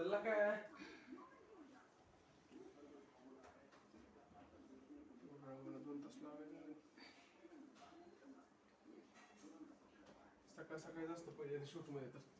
चला काय? दोन तास लावायचे सकाळ सकाळी जास्त पहिले शूटमध्ये तर.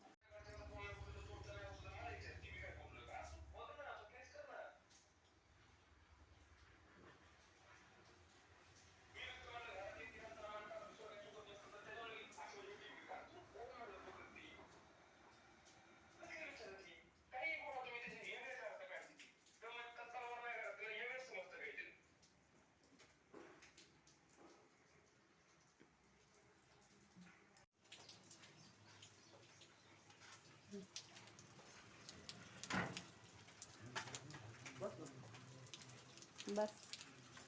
बस.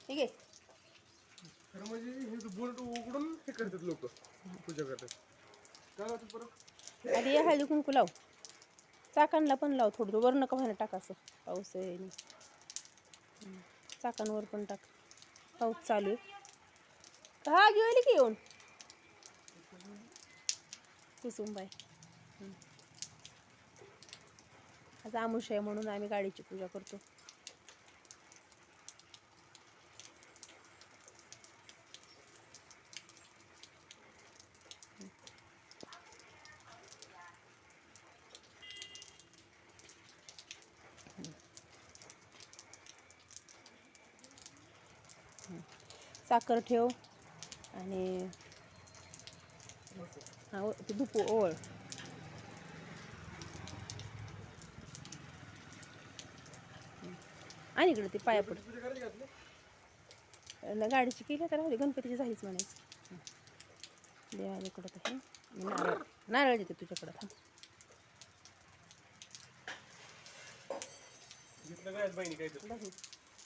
ठीक आहे. खरं म्हणजे हे बोर्ड उघडून हे करतात लोक पूजा करतात. काय आधी हळदी कुंकू लाव. चाकांना पण लाव थोडं. वर नका व्हायला टाक असं. पाऊस आहे. चाकांवर पण टाक. पाऊस चालू आहे. हा गेली की येऊन. कुसुमबाई. आज आमुष आहे म्हणून आम्ही गाडीची पूजा करतो. साखर ठेव आणि हा ओळ आणि इकडे ते पाया पड गाडीची केली तर राहू गणपतीची झालीच म्हणायचं. देवाकडं तर हे. नारळ नारळ देते तुझ्याकडं थांब.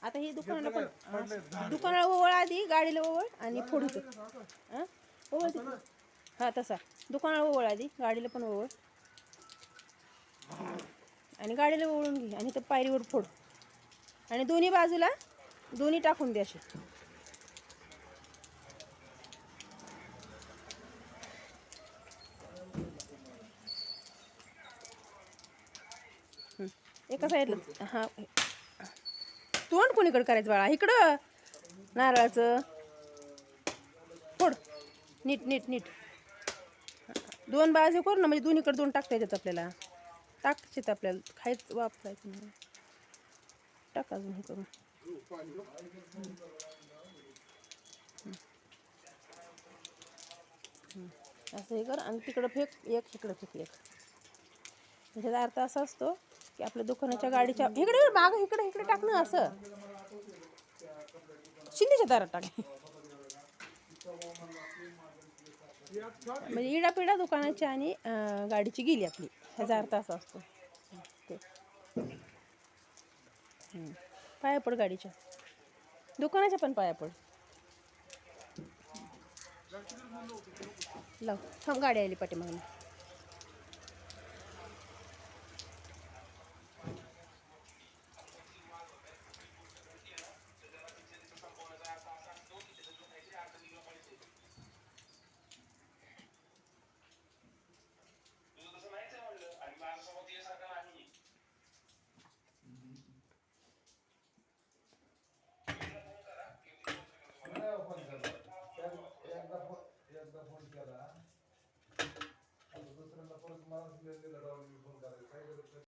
आता हे. दुकानाला पण दुकानाला ओवळ आधी गाडीला ओवळ आणि फोड हां? ओवळ तिथे. हा तसा. दुकानाला ओवळ आधी गाडीला पण ओवळ. आणि गाडीला ओवळून घे आणि तर पायरीवर फोड. आणि दोन्ही बाजूला दोन्ही टाकून द्या अशी एका साईडला हां. तोंड कोणीकडं करायचं बाळा? इकडं. नारळाचं. फोड. नीट नीट नीट. दोन बाजू करू ना म्हणजे दोन्हीकडे दोन टाकता येतात आपल्याला. टाकशीत आपल्याला. खायचं वापरायचं टाक अजून हे करून असं हे कर आणि तिकडं फेक एक इकडं फेक एक. म्हणजे त्याचा अर्थ असा असतो की आपल्या दुकानाच्या गाडीच्या इकडे माग इकडे इकडे टाकणं असं. शिंदेच्या दारात टाक. म्हणजे इडापिडा दुकानाची आणि गाडीची गेली आपली. ह्याचा अर्थ असा असतो. ते. पाया पड गाडीच्या. दुकानाच्या पण पाया पड लाव. थांब गाडी आली पाठीमागून.